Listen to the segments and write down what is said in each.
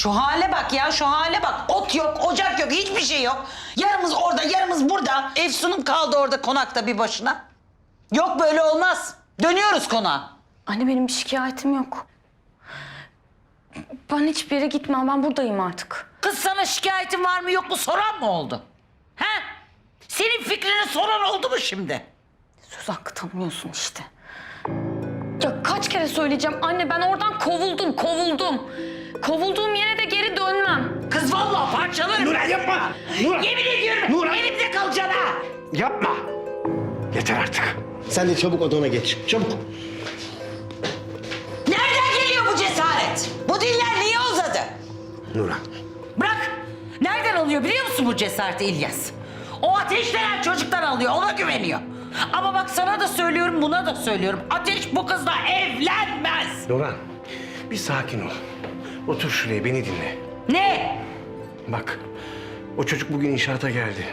Şu hale bak ya şu hale bak. Ot yok, ocak yok, hiçbir şey yok. Yarımız orada, yarımız burada. Efsun'um kaldı orada konakta bir başına. Yok böyle olmaz. Dönüyoruz konağa. Anne benim bir şikayetim yok. Ben hiçbir yere gitmem. Ben buradayım artık. Kız sana şikayetin var mı yok mu soran mı oldu? He? Senin fikrini soran oldu mu şimdi? Söz hakkı tanımıyorsun işte. Ya kaç kere söyleyeceğim anne ben oradan kovuldum, kovuldum. Yapma! Nurhan! Yemin ediyorum Nurhan! elimde kalacaksın ha. Yapma! Yeter artık. Sen de çabuk odana geç. Çabuk. Nereden geliyor bu cesaret? Bu diller niye uzadı? Nurhan. Bırak. Nereden alıyor biliyor musun bu cesareti İlyas? O ateş denen çocuktan alıyor, ona güveniyor. Ama bak sana da söylüyorum, buna da söylüyorum. Ateş bu kızla evlenmez. Nurhan, bir sakin ol. Otur şuraya, beni dinle. Ne? Bak, o çocuk bugün inşaata geldi.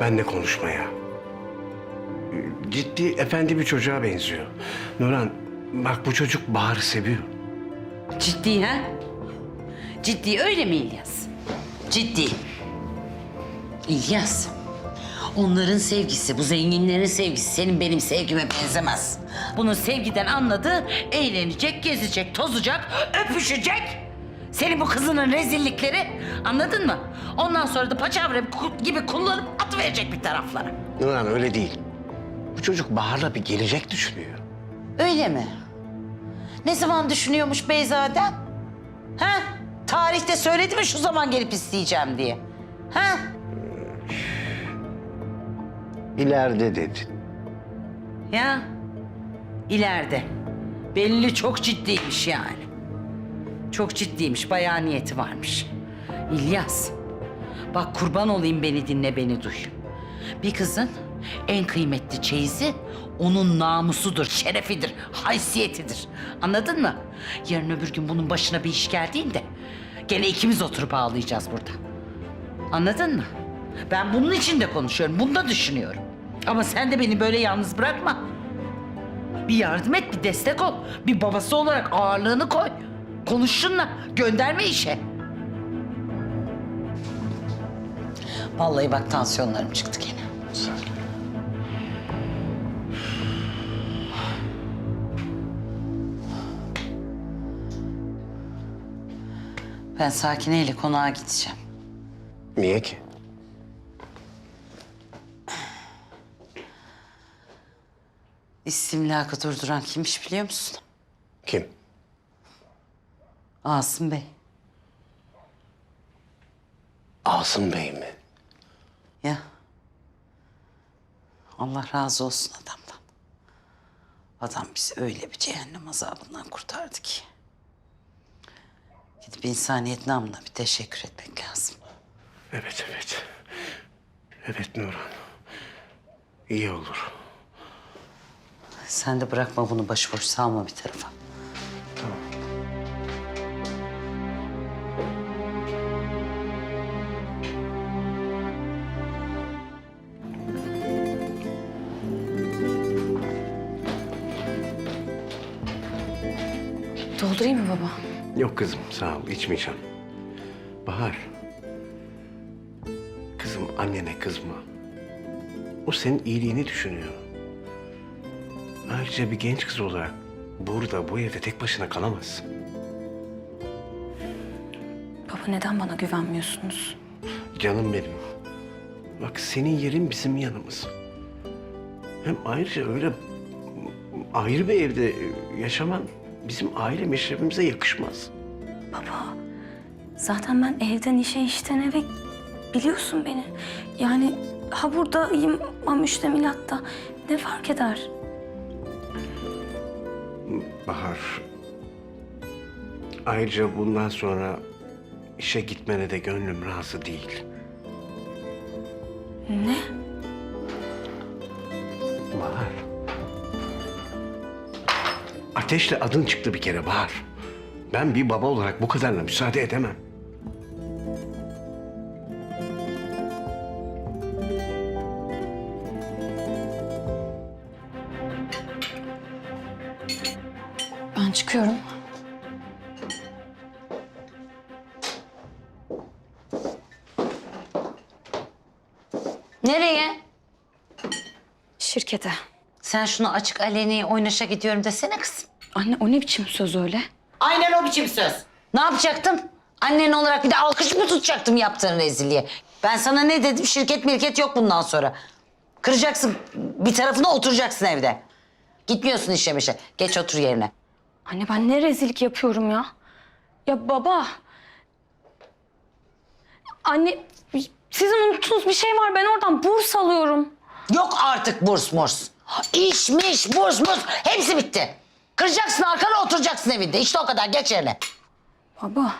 Benle konuşmaya. Ciddi, efendi bir çocuğa benziyor. Nurhan, bak bu çocuk Bahar'ı seviyor. Ciddi ha? Ciddi öyle mi İlyas? Ciddi. İlyas, onların sevgisi, bu zenginlerin sevgisi senin benim sevgime benzemez. Bunun sevgiden anladığı eğlenecek, gezecek, tozacak, öpüşecek. Senin bu kızının rezillikleri anladın mı? Ondan sonra da paçavra gibi kullanıp atıverecek bir taraflara. Nurhan öyle değil. Bu çocuk Bahar'la bir gelecek düşünüyor. Öyle mi? Ne zaman düşünüyormuş Beyzadem? Ha? Tarihte söyledi mi şu zaman gelip isteyeceğim diye? Ha? İleride dedi. Ya? İleride. Belli çok ciddiymiş yani. Çok ciddiymiş, bayağı niyeti varmış. İlyas, bak kurban olayım beni dinle, beni duy. Bir kızın en kıymetli çeyizi onun namusudur, şerefidir, haysiyetidir. Anladın mı? Yarın öbür gün bunun başına bir iş geldiğinde gene ikimiz oturup ağlayacağız burada. Anladın mı? Ben bunun için de konuşuyorum, bunu da düşünüyorum. Ama sen de beni böyle yalnız bırakma. Bir yardım et, bir destek ol. Bir babası olarak ağırlığını koy. Konuş şunla, gönderme işe. Vallahi bak tansiyonlarım çıktı gene. Ben Sakine'yle konağa gideceğim. Niye ki? İstimlakı durduran kimmiş biliyor musun? Kim? Asım Bey. Asım Bey mi? Ya. Allah razı olsun adamdan. Adam bizi öyle bir cehennem azabından kurtardı ki. Gidip insaniyet namına bir teşekkür etmek lazım. Evet, evet. Evet Nurhan. İyi olur. Sen de bırakma bunu başıboş salma bir tarafa. Doldurayım mı baba? Yok kızım, sağ ol. içmeyeceğim. Bahar. Kızım annene kızma. O senin iyiliğini düşünüyor. Ayrıca bir genç kız olarak burada, bu evde tek başına kalamazsın. Baba neden bana güvenmiyorsunuz? Canım benim. Bak senin yerin bizim yanımız. Hem ayrıca öyle ayrı bir evde yaşaman bizim aile meşrebimize yakışmaz. Baba, zaten ben evden işe işten eve biliyorsun beni. Yani ha buradayım ha müştemilatta. Ne fark eder? Bahar. Ayrıca bundan sonra işe gitmene de gönlüm razı değil. Ne? Ateşle adın çıktı bir kere Bahar. Ben bir baba olarak bu kadarına müsaade edemem. Ben çıkıyorum. Nereye? Şirkete. Sen şunu açık aleni oynaşa gidiyorum desene kızım. Anne o ne biçim söz öyle? Aynen o biçim söz. Ne yapacaktım? Annen olarak bir de alkış mı tutacaktım yaptığın rezilliğe? Ben sana ne dedim? Şirket mirket yok bundan sonra. Kıracaksın bir tarafına oturacaksın evde. Gitmiyorsun işe mişe. Geç otur yerine. Anne ben ne rezillik yapıyorum ya? Ya baba. Anne sizin unuttuğunuz bir şey var. Ben oradan burs alıyorum. Yok artık burs murs. İşmiş, burs murs hepsi bitti. Kıracaksın arkana oturacaksın evinde. İşte o kadar geç yerine. Baba.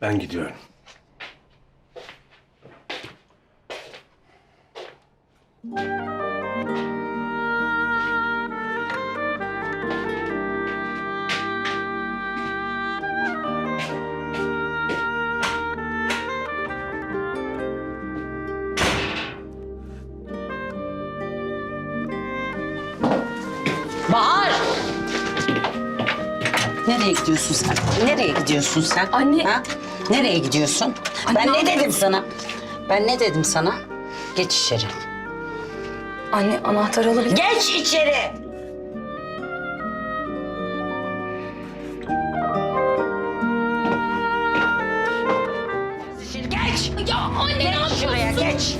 Ben gidiyorum. Nereye gidiyorsun sen? Nereye gidiyorsun sen? Anne. Ha? Nereye gidiyorsun? Anne, ben ne anne. dedim sana? Ben ne dedim sana? Geç içeri. Anne anahtar alabilir Geç içeri! Geç! Ya anne ne Geç şuraya geç!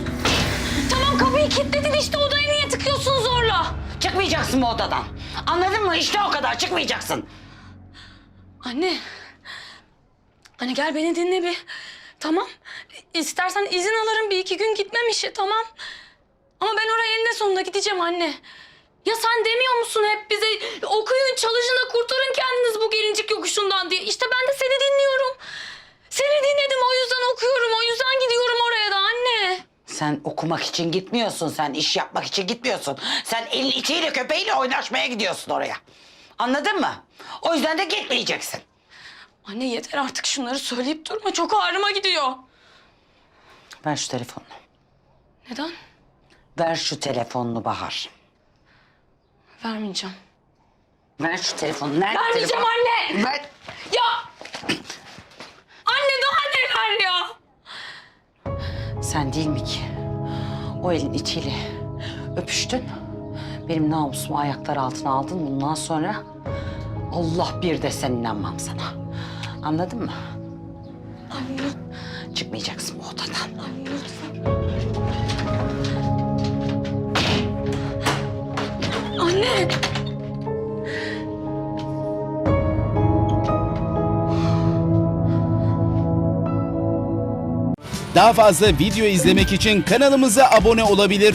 Tamam kapıyı kilitledin işte odaya niye tıkıyorsun zorla? Çıkmayacaksın bu odadan. Anladın mı? İşte o kadar çıkmayacaksın. Anne. Anne gel beni dinle bir. Tamam. İstersen izin alırım bir iki gün gitmem işe tamam. Ama ben oraya eninde sonunda gideceğim anne. Ya sen demiyor musun hep bize okuyun çalışın da kurtarın kendiniz bu gelincik yokuşundan diye. İşte ben de seni dinliyorum. Seni dinledim o yüzden okuyorum o yüzden gidiyorum oraya da anne. Sen okumak için gitmiyorsun. Sen iş yapmak için gitmiyorsun. Sen elin itiyle köpeğiyle oynaşmaya gidiyorsun oraya. Anladın mı? O yüzden de gitmeyeceksin. Anne yeter artık şunları söyleyip durma çok ağrıma gidiyor. Ver şu telefonunu. Neden? Ver şu telefonunu Bahar. Vermeyeceğim. Ver şu telefonu. Nerede Vermeyeceğim telefon? anne. Ver. Ya! Anne daha neler ya? Sen değil mi ki? O elin içiyle öpüştün. Benim namusumu ayaklar altına aldın. Bundan sonra Allah bir de sen inanmam sana. Anladın mı? Çıkmayacaksın bu odadan. Anne! Daha fazla video izlemek için kanalımıza abone olabilir.